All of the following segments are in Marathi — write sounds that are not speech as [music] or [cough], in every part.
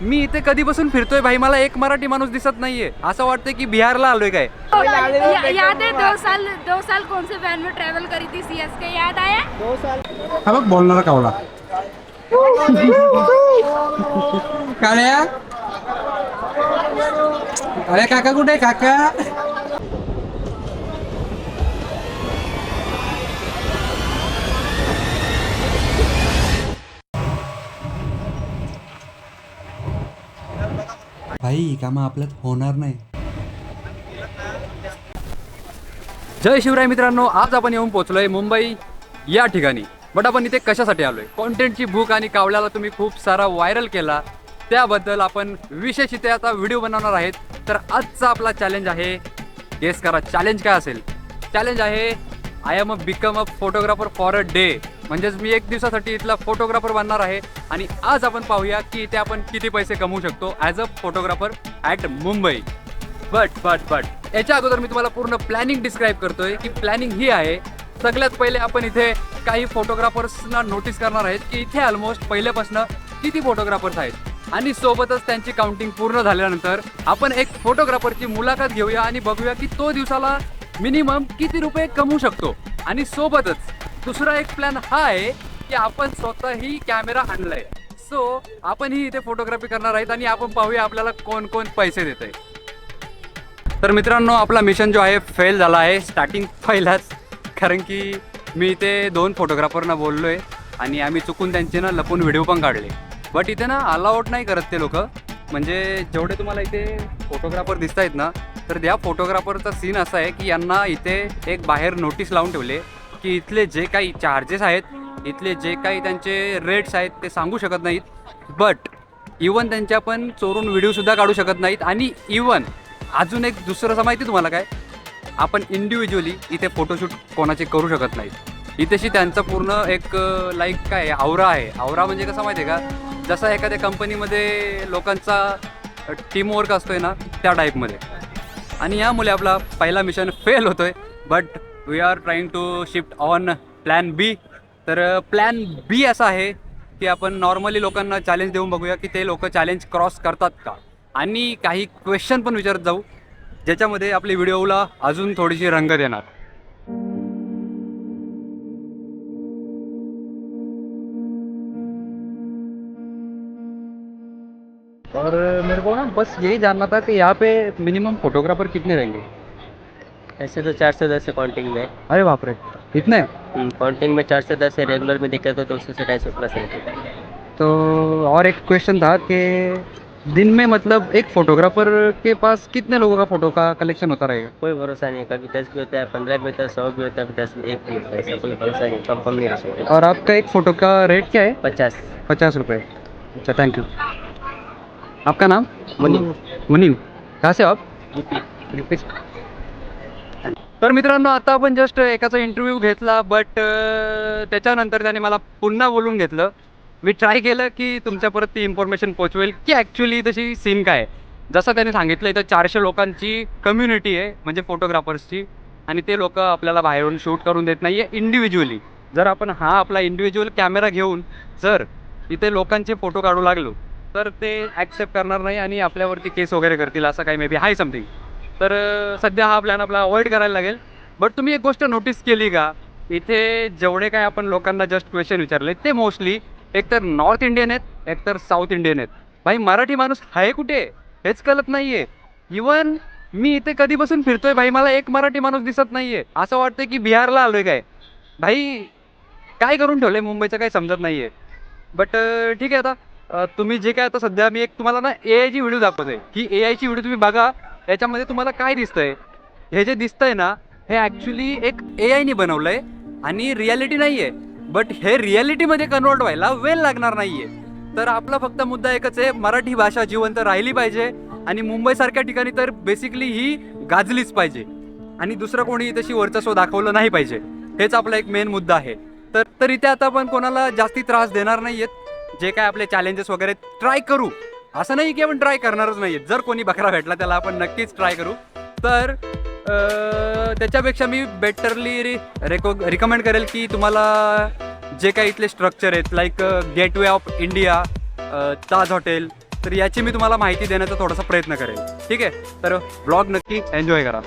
मी इथे कधीपासून फिरतोय भाई? मला एक मराठी माणूस दिसत नाहीये. असं वाटतंय की बिहारला आलोय काय? याद है दो साल दो साल कौन से वैन में ट्रेवल करी थी सी एस के याद आया हा बघ बोलणारा कावला काळ्या? अरे काका कुठे आहे, काका? काही कामं आपल्यात होणार नाही. जय शिवराय मित्रांनो आज आपण येऊन पोहोचलोय मुंबई या ठिकाणी. बट आपण इथे कशासाठी आलोय? कॉन्टेंटची भूक आणि कावल्याला तुम्ही खूप सारा व्हायरल केला. त्याबद्दल आपण विशेष इथे आता व्हिडिओ बनवणार आहेत. तर आजचा आपला चॅलेंज आहे गेस करा चॅलेंज काय असेल? चॅलेंज आहे I am a become a photographer for a day म्हणजेच मी एक दिवसासाठी इथला फोटोग्राफर बनणार आहे. आणि आज आपण पाहूया की इथे आपण किती पैसे कमवू शकतो as a photographer at Mumbai but but but याच्या अगोदर मी तुम्हाला पूर्ण प्लॅनिंग डिस्क्राईब करतोय की प्लॅनिंग ही आहे. सगळ्यात पहिले आपण इथे काही फोटोग्राफर्सना नोटीस करणार आहेत की इथे ऑलमोस्ट पहिल्यापासून किती फोटोग्राफर्स आहेत. आणि सोबतच त्यांची काउंटिंग पूर्ण झाल्यानंतर आपण एक फोटोग्राफरची मुलाखत घेऊया आणि बघूया की तो दिवसाला मिनिमम किती रुपये कमवू शकतो. आणि सोबतच दुसरा एक प्लॅन हा आहे की आपण स्वतःही कॅमेरा आणलाय. सो आपणही इथे फोटोग्राफी करणार आहेत आणि आपण पाहूया आपल्याला कोण कोण पैसे देत आहे तर मित्रांनो आपला मिशन जो आहे फेल झाला आहे. स्टार्टिंग पहिलाच. कारण की मी इथे दोन फोटोग्राफरना बोललो आहे आणि आम्ही चुकून त्यांचे ना लपून व्हिडिओ पण काढले. बट इथे ना अलाउट नाही करत ते लोक. म्हणजे जेवढे तुम्हाला इथे फोटोग्राफर दिसत आहेत ना तर त्या फोटोग्राफरचा सीन असा आहे की यांना इथे एक बाहेर नोटीस लावून ठेवले. की इथले जे काही चार्जेस आहेत इथले जे काही त्यांचे रेट्स आहेत ते सांगू शकत नाहीत. बट इवन त्यांच्या पण चोरून व्हिडिओसुद्धा काढू शकत नाहीत. आणि इवन अजून एक दुसरं असं माहिती तुम्हाला काय? आपण इंडिव्हिज्युअली इथे फोटोशूट कोणाचे करू शकत नाहीत. इथेशी त्यांचं पूर्ण एक लाईक काय आहे, आवरा आहे. आवरा म्हणजे कसं माहिती आहे का? जसा एखाद्या कंपनीमध्ये लोकांचा टीमवर्क असतोय ना त्या टाईपमध्ये आणि यामुळे आपला पहिला मिशन फेल होतोय. But we are trying to shift on plan B तर प्लॅन बी असा आहे की आपण नॉर्मली लोकांना चॅलेंज देऊन बघूया की ते लोक चॅलेंज क्रॉस करतात का? आणि काही क्वेश्चन पण विचारत जाऊ ज्याच्यामध्ये आपल्या व्हिडिओला अजून थोडीशी रंग देणार. और मेरे को ना बस यही जानना था कि यहाँ पे मिनिमम फोटोग्राफर कितने रहेंगे? ऐसे तो चार से दस है काउंटिंग में। अरे बाप रे इतने? काउंटिंग में चार से दस है रेगुलर में दिक्कत हो तो उससे से ढाई सौ प्लस है। तो और एक क्वेश्चन था कि दिन में मतलब एक फोटोग्राफर के पास कितने लोगों का फ़ोटो का कलेक्शन होता रहेगा? कोई भरोसा नहीं कभी दस भी होता है पंद्रह भी होता है सौ भी होता है दस एक भी होता है ऐसा कोई भरोसा नहीं कंफर्म नहीं रह सकते। और आपका एक फ़ोटो का रेट क्या है? पचास। पचास रुपये अच्छा थैंक यू आपका नाम? मुनीम मुनीम कहाँ से हो आप? तर मित्रांनो आता आपण जस्ट एकाचा इंटरव्ह्यू घेतला बट त्याच्यानंतर त्याने मला पुन्हा बोलून घेतलं. मी ट्राय केलं की तुमच्यापर्यंत ती इन्फॉर्मेशन पोचवेल की ॲक्च्युली तशी सीन काय आहे. जसं त्याने सांगितलं इथं चारशे लोकांची कम्युनिटी आहे म्हणजे फोटोग्राफर्सची आणि ते लोक आपल्याला बाहेरून शूट करून देत नाही आहे इंडिव्हिज्युअली जर आपण हा आपला इंडिव्हिज्युअल कॅमेरा घेऊन जर इथे लोकांचे फोटो काढू लागलो तर ते ॲक्सेप्ट करणार नाही आणि आपल्यावरती केस वगैरे करतील असं काही मे बी आहे समथिंग तर सध्या हा प्लॅन आपला अवॉइड करायला लागेल. बट तुम्ही एक गोष्ट नोटीस केली का? इथे जेवढे काय आपण लोकांना जस्ट क्वेश्चन विचारले ते मोस्टली एकतर नॉर्थ इंडियन आहेत एकतर साऊथ इंडियन आहेत. भाई मराठी माणूस आहे कुठे? हेच कळत आहे इवन मी इथे कधीपासून फिरतोय भाई मला एक मराठी माणूस दिसत नाही आहे असं वाटतं की बिहारला आलोय काय? भाई काय करून ठेवलंय मुंबईचं काही समजत नाही आहे बट ठीक आहे आता. तुम्ही जे काय आता सध्या मी एक तुम्हाला ना ए आयची व्हिडिओ दाखवतोय. ही ए आयची व्हिडिओ तुम्ही बघा. याच्यामध्ये तुम्हाला काय दिसतंय? हे जे दिसतंय ना हे ॲक्च्युली एक ए आयनी आहे आणि रियालिटी आहे बट हे रियालिटीमध्ये कन्वर्ट व्हायला वेळ लागणार नाही आहे तर आपला फक्त मुद्दा एकच आहे मराठी भाषा जिवंत राहिली पाहिजे आणि मुंबईसारख्या ठिकाणी तर बेसिकली ही गाजलीच पाहिजे. आणि दुसरं कोणी तशी वर्चस्व दाखवलं नाही पाहिजे. हेच आपला एक मेन मुद्दा आहे. तर तर इथे आता आपण कोणाला जास्ती त्रास देणार नाही आहेत जे काय आपले चॅलेंजेस वगैरे ट्राय करू. असं नाही की आपण ट्राय करणारच नाहीये. जर कोणी बकरा भेटला त्याला आपण नक्कीच ट्राय करू. तर त्याच्यापेक्षा मी बेटरली रेको रिकमेंड करेल की तुम्हाला जे काही इथले स्ट्रक्चर आहेत like gateway of India Taj hotel तर याची मी तुम्हाला माहिती देण्याचा थोडासा प्रयत्न करेल. ठीक आहे? तर ब्लॉग नक्की एन्जॉय करा.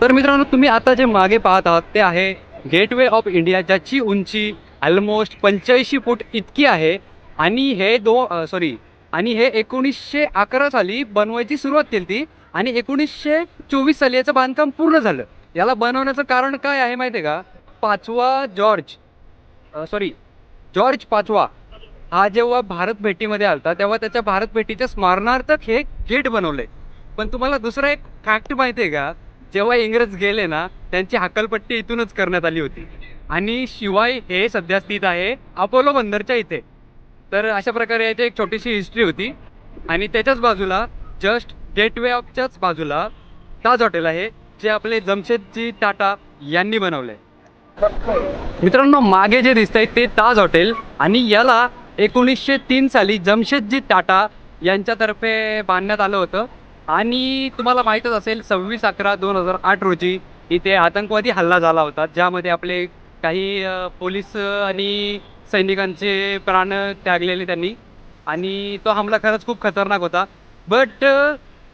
तर मित्रांनो तुम्ही आता जे मागे पाहत आहात ते आहे गेटवे ऑफ इंडिया ज्याची उंची ऑलमोस्ट पंच्याऐंशी फूट इतकी आहे. आणि हे दो सॉरी आणि हे एकोणीसशे अकरा साली बनवायची सुरुवात केली ती आणि एकोणीसशे चोवीस साली याचं बांधकाम पूर्ण झालं. याला बनवण्याचं कारण काय आहे माहिती आहे का? पाचवा जॉर्ज सॉरी जॉर्ज पाचवा. हा जेव्हा भारत भेटीमध्ये आलता तेव्हा त्याच्या भारत भेटीच्या स्मरणार्थक हे गेट बनवले. पण तुम्हाला दुसरा एक फॅक्ट माहिती आहे का? जेव्हा इंग्रज गेले ना त्यांची हक्कलपट्टी इथूनच करण्यात आली होती. आणि शिवाय हे सध्या स्थित आहे अपोलो बंदरच्या इथे. तर अशा प्रकारे याची एक छोटीशी हिस्ट्री होती. आणि त्याच्याच बाजूला जस्ट गेटवे ऑफच्याच बाजूला ताज हॉटेल आहे जे आपले जमशेदजी टाटा यांनी बनवले मित्रांनो मागे जे दिसतंय ते ताज हॉटेल आणि याला एकोणीसशे तीन साली जमशेदजी टाटा यांच्यातर्फे बांधण्यात आलं होतं. आणि तुम्हाला माहीतच असेल सव्वीस अकरा दोन हजार आठ रोजी इथे आतंकवादी हल्ला झाला होता ज्यामध्ये आपले काही पोलीस आणि सैनिकांचे प्राण त्यागलेले त्यांनी. आणि तो हमला खरंच खूप खतरनाक होता. बट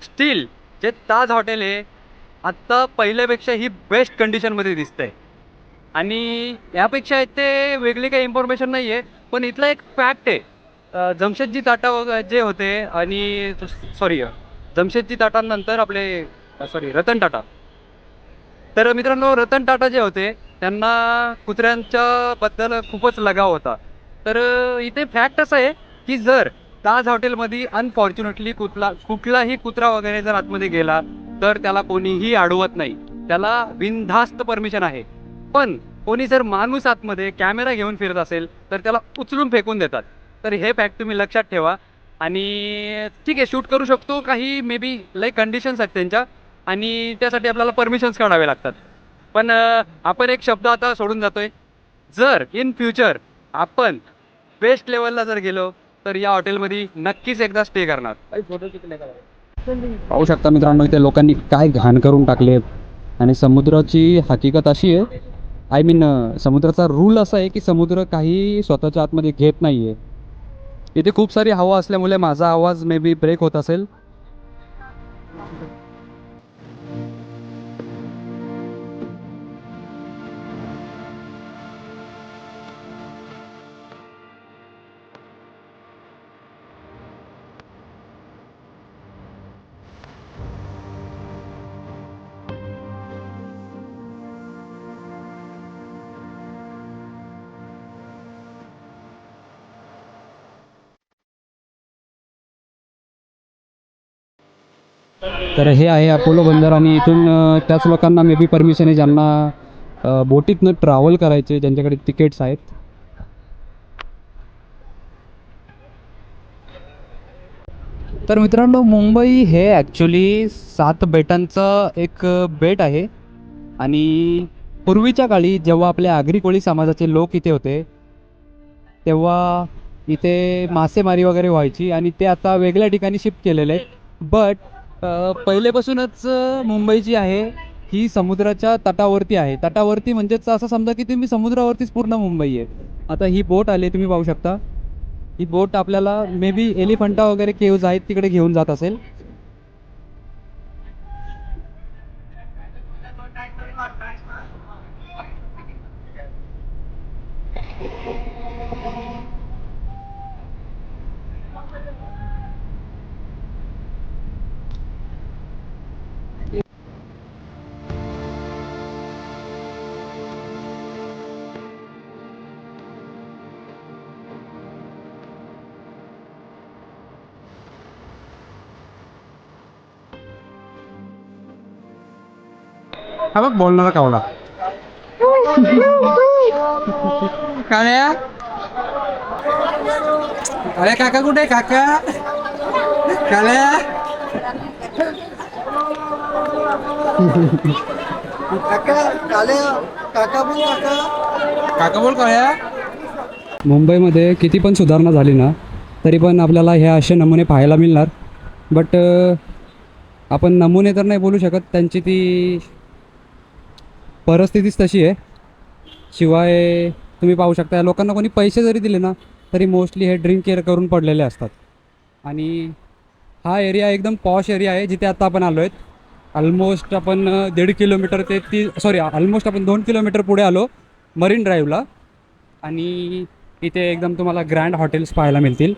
स्टील uh, जे ताज हॉटेल आहे आत्ता पहिल्यापेक्षा ही बेस्ट कंडिशनमध्ये दिसतंय. आणि यापेक्षा इथे वेगळी काही इन्फॉर्मेशन नाही आहे पण इथला एक फॅक्ट आहे. जमशेदजी टाटा जे होते आणि सॉरी जमशेदजी टाटानंतर आपले सॉरी रतन टाटा. तर मित्रांनो रतन टाटा जे होते त्यांना कुत्र्यांच्या बद्दल खूपच लगाव होता. तर इथे फॅक्ट असं आहे की जर ताज हॉटेलमध्ये अनफॉर्च्युनेटली कुठला कुठलाही कुत्रा वगैरे जर आतमध्ये गेला तर त्याला कोणीही अडवत नाही. त्याला बिनधास्त परमिशन आहे. पण कोणी जर माणूस आतमध्ये कॅमेरा घेऊन फिरत असेल तर त्याला उचलून फेकून देतात. तर हे फॅक्ट तुम्ही लक्षात ठेवा. आणि ठीक आहे शूट करू शकतो. काही मे बी लय कंडिशन्स आहेत त्यांच्या. आणि त्यासाठी आपल्याला परमिशन्स काढावे लागतात. पण आपण एक शब्द आता सोडून जातोय. जर इन फ्युचर आपण बेस्ट लेवलला जर गेलो तर या हॉटेलमध्ये नक्कीच एकदा स्टे करणार. पाहू शकता मित्रांनो इथे लोकांनी काय घाण करून टाकले आणि समुद्राची हकीकत अशी आहे आय मीन समुद्राचा रूल असा आहे की समुद्र काही स्वतःच्या आतमध्ये घेत नाही आहे इथे खूप सारी हवा असल्यामुळे माझा आवाज मे बी ब्रेक होत असेल. तर हे आहे अपोलो बंदर आणि इथून त्याच लोकांना मे बी परमिशन आहे ज्यांना बोटीतनं ट्रॅव्हल करायचे ज्यांच्याकडे तिकीट्स आहेत. तर मित्रांनो मुंबई हे ॲक्च्युली सात बेटांचं एक बेट आहे. आणि पूर्वीच्या काळी जेव्हा आपल्या आगरी कोळी समाजाचे लोक इथे होते तेव्हा इथे मासेमारी वगैरे व्हायची आणि ते आता वेगळ्या ठिकाणी शिफ्ट केलेले बट पहिलेपासूनच मुंबई जी आहे ही समुद्राच्या तटावरती आहे. तटावरती म्हणजेच असं समजा की तुम्ही समुद्रावरतीच पूर्ण मुंबई आहे. आता ही बोट आली तुम्ही पाहू शकता. ही बोट आपल्याला मे बी एलिफंटा वगैरे केव्ज आहेत तिकडे घेऊन जात असेल. हा बघ बोलणारा कावळा. काळ्या अरे काका कुठे आहे, काका? काळ्या काका बोल काळ्या मुंबईमध्ये किती पण सुधारणा झाली ना तरी पण आपल्याला हे असे नमुने पाहायला मिळणार. बट आपण नमुने तर नाही बोलू शकत त्यांची ती परिस्थितीच तशी आहे. शिवाय तुम्ही पाहू शकता या लोकांना कोणी पैसे जरी दिले ना तरी मोस्टली हे ड्रिंक केअर करून पडलेले असतात. आणि हा एरिया एकदम पॉश एरिया आहे जिथे आता आपण आलो आहेत ऑलमोस्ट आपण दीड किलोमीटर ते ती सॉरी ऑलमोस्ट आपण दोन किलोमीटर पुढे आलो मरीन ड्राईव्हला आणि इथे एकदम तुम्हाला ग्रँड हॉटेल्स पाहायला मिळतील.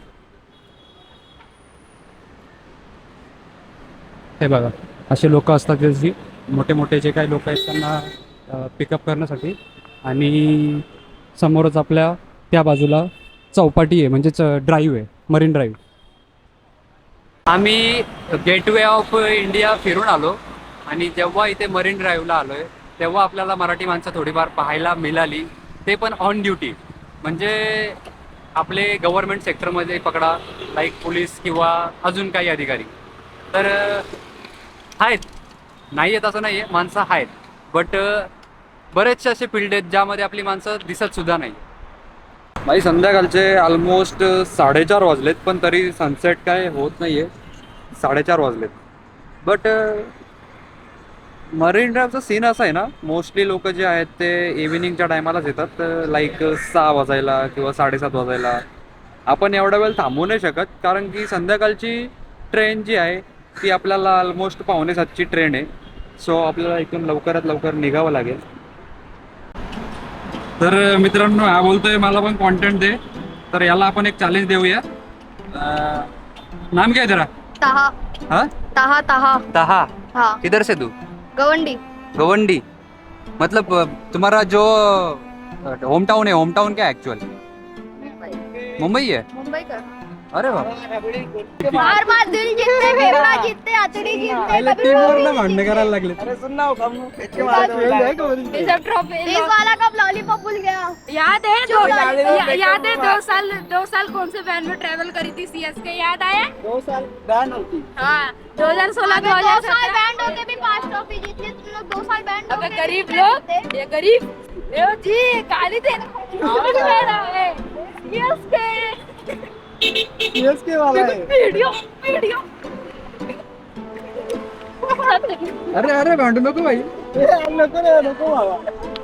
हे बघा असे लोक असतात त्याची मोठे मोठे जे काही लोक आहेत त्यांना पिकअप करण्यासाठी. आणि समोरच आपल्या त्या बाजूला चौपाटी आहे म्हणजेच ड्राईव्ह आहे मरीन ड्राईव्ह आम्ही गेटवे ऑफ इंडिया फिरून आलो आणि जेव्हा इथे मरीन ड्राईव्हला आलो आहे तेव्हा आपल्याला मराठी माणसं थोडीफार पाहायला मिळाली. ते पण ऑन ड्युटी म्हणजे आपले गव्हर्नमेंट सेक्टरमध्ये पकडा लाईक पोलीस किंवा अजून काही अधिकारी. तर आहेत. नाही आहेत असं नाही आहे माणसं आहेत. बट बरेचसे असे फील्ड आहेत ज्यामध्ये आपली माणसं दिसत सुद्धा नाही. माझी संध्याकाळचे ऑलमोस्ट साडेचार वाजलेत पण तरी सनसेट काय होत नाही आहे साडेचार वाजलेत. बट मरीन ड्राईव्हचा सीन असा आहे ना मोस्टली लोक जे आहेत ते इव्हिनिंगच्या टायमालाच येतात. लाईक सहा वाजायला किंवा साडेसात वाजायला. आपण एवढा वेळ थांबू नाही शकत कारण की संध्याकाळची ट्रेन जी आहे ती आपल्याला ऑलमोस्ट पावणे सातची ट्रेन आहे. सो आपल्याला इथून लवकरात लवकर निघावं लागेल. तर मित्रांनो हा बोलतोय मला पण कॉन्टेंट दे. तर याला आपण एक चॅलेंज देऊया. अं, नाम क्या है तेरा तहा. हाँ? तहा तहा. तहा. हाँ. किधर से तू? गवंडी. गवंडी. मतलब अ, तुम्हारा जो होम टाउन है होम टाउन क्या है एक्चुअल मुंबई है? मुंबई का. अरे मार मार दिल जीतते फेफड़ा जीतते अतड़ी जीतते कभी भांडणे करायला लागले पुलिस वाला कब लॉलीपॉप भूल गया। याद है दो या, याद है दो साल दो साल कौन से वैन में ट्रेवल करी थी सीएस के याद आया? दो साल बैन होती। हाँ दो हज़ार सोलह दो हज़ार साल बैंड होके भी पाँच ट्रॉफी जीती है तुम लोग दो साल बैंड अबे गरीब लोग ये गरीब ये जी काली थे। सीएस के सीएसके वाला है। वीडियो वीडियो अरे अरे भांडू नको भाई। [laughs] नको नको बाबा।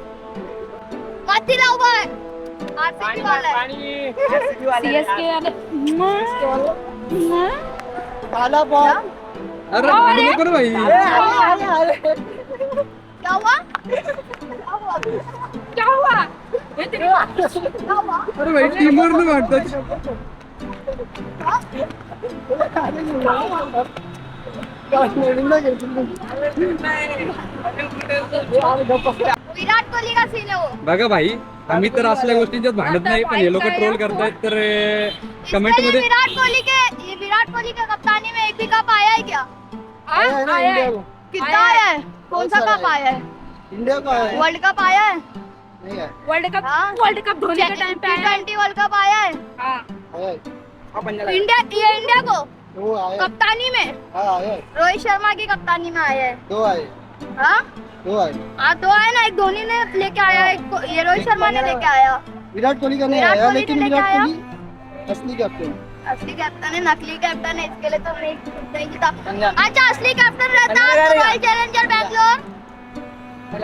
मत लाओ भाई आरसीबी वाला. है सीएसके वाले काला बॉल अरे भांडू नको रे भाई क्या हुआ क्या हुआ क्या हुआ क्या हुआ अरे भाई टीमवर न भांडतात विराट कोहली का सीन है. वो बघा भाई आम्ही तर असल्या गोष्टींच्यात भांडत नाही पण हे लोक ट्रोल करतायत तर कमेंट इसमें ये मध्ये विराट कोहली के ये विराट कोहली के कप्तानी में एक भी कप आया है क्या? आया है ना इंडिया को? कितना आया है। कौन सा कप आया है? इंडिया को आया है। वर्ल्ड कप आया है? नहीं आया। World cup world cup Dhoni के टाइम पे ट्वेंटी वर्ल्ड कप आया है? आया है। इंडिया ये इंडिया को? वो आया है। कप्तानी में? हाँ आया है। रोहित शर्मा की कप्तानी में आया है। दो आए हाँ। दो आए। हाँ दो आए ना एक धोनी ने लेके आया एक ये रोहित शर्मा ने लेके आया। विराट कोहली का नहीं आया लेकिन विराट कोहली असली कैप्टन असली कैप्टन है नकली कैप्टन है इसके लिए तो नहीं नहीं अच्छा असली कैप्टन रहता तो रॉयल चैलेंजर बैंगलोर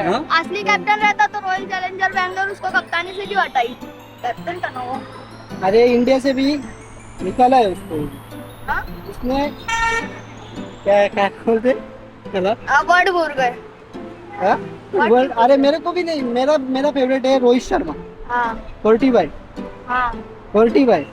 हाँ? असली कैप्टन रहता तो रॉयल चैलेंजर बैंगलोर उसको कप्तानी से क्यों हटाई? कैप्टन का ना अरे इंडिया से भी निकाला है उसको। हाँ? उसने क्या क्या बोलते? चला वर्ड भूल गए हाँ? वर्ल्ड- अरे मेरे को भी नहीं मेरा मेरा फेवरेट है रोहित शर्मा। हाँ। फोर्टी बाई हाँ। फोर्टी बाई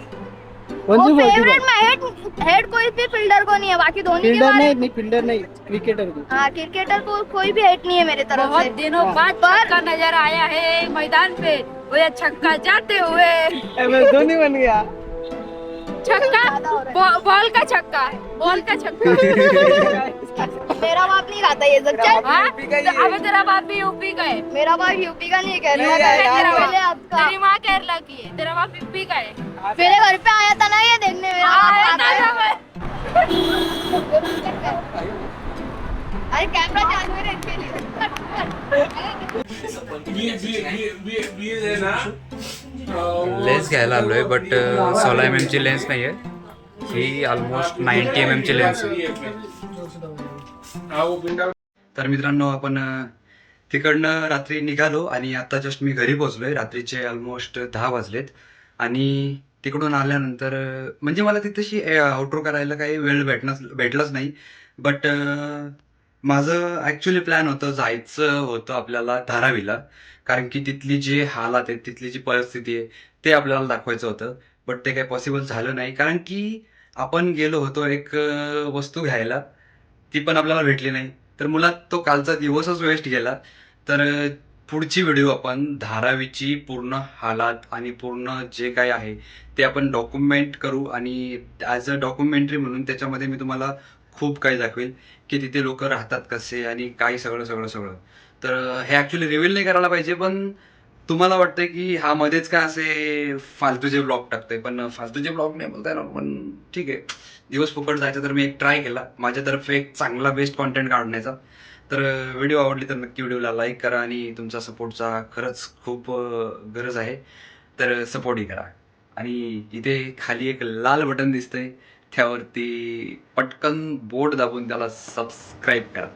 वो फेवरेट में हेड हेड कोई भी फील्डर को नहीं है बाकी धोनी के बारे नहीं नहीं फील्डर नहीं क्रिकेटर को। हाँ क्रिकेटर को कोई भी हेट नहीं है मेरे तरफ़ से। दिनों हाँ। बाद छक्का नज़र आया है मैदान पे। वो छक्का जाते हुए। धोनी बन गया। छक्का? हो बॉल का छक्का बॉल का छक्का। [laughs] मेरा बाप नहीं खाता ये सब चल। हाँ? तो अबे तेरा बाप भी यूपी का है। मेरा बाप यूपी का नहीं कह रहा आपका। तेरी माँ केरला की है तेरा बाप यूपी का है। मेरे घर पे आया था ना ये देखने मेरा था आता ना है। मैं। अरे कैमरा चालू है इसके लेन्स घ्यायला आलोय बट सोळा एम ची लेन्स नाही आहे ही ऑलमोस्ट नाईन्टी एम ची लेन्स आहे. तर मित्रांनो आपण uh, तिकडनं रात्री निघालो आणि आता जस्ट मी घरी पोहोचलोय. रात्रीचे ऑलमोस्ट दहा वाजलेत. आणि तिकडून आल्यानंतर uh, म्हणजे मला तिथेशी uh, आउटरो करायला काही वेळ भेटणार भेटलाच नाही. बट माझं ॲक्च्युली प्लॅन होतं जायचं होतं आपल्याला धारावीला. कारण की तिथली जी हालात आहे तिथली जी परिस्थिती आहे ते आपल्याला दाखवायचं होतं. बट ते काही पॉसिबल झालं नाही. कारण की आपण गेलो होतो एक वस्तू घ्यायला. ती पण आपल्याला भेटली नाही. तर मुलात तो कालचा दिवसच वेस्ट गेला. तर पुढची व्हिडिओ आपण धारावीची पूर्ण हालात आणि पूर्ण जे काय आहे ते आपण डॉक्युमेंट करू. आणि ॲज अ डॉक्युमेंटरी म्हणून त्याच्यामध्ये मी तुम्हाला खूप काही दाखवेल की तिथे लोक राहतात कसे आणि काय सगळं सगळं सगळं. तर हे ॲक्च्युली रिव्हील नाही करायला पाहिजे पण तुम्हाला वाटतंय की हा मध्येच का असे फालतूचे ब्लॉग टाकतोय? पण फालतूचे ब्लॉग नाही बोलता येणार पण ठीक आहे. दिवस फुकट जायचा तर मी एक ट्राय केला. माझ्यातर्फे एक चांगला बेस्ट कॉन्टेंट काढण्याचा. तर व्हिडिओ आवडली तर नक्की व्हिडिओला लाईक करा आणि तुमचा सपोर्टचा खरंच खूप गरज आहे. तर सपोर्टही करा. आणि इथे खाली एक लाल बटन दिसतंय. त्यावरती पटकन बोट दाबून त्याला सबस्क्राईब करा.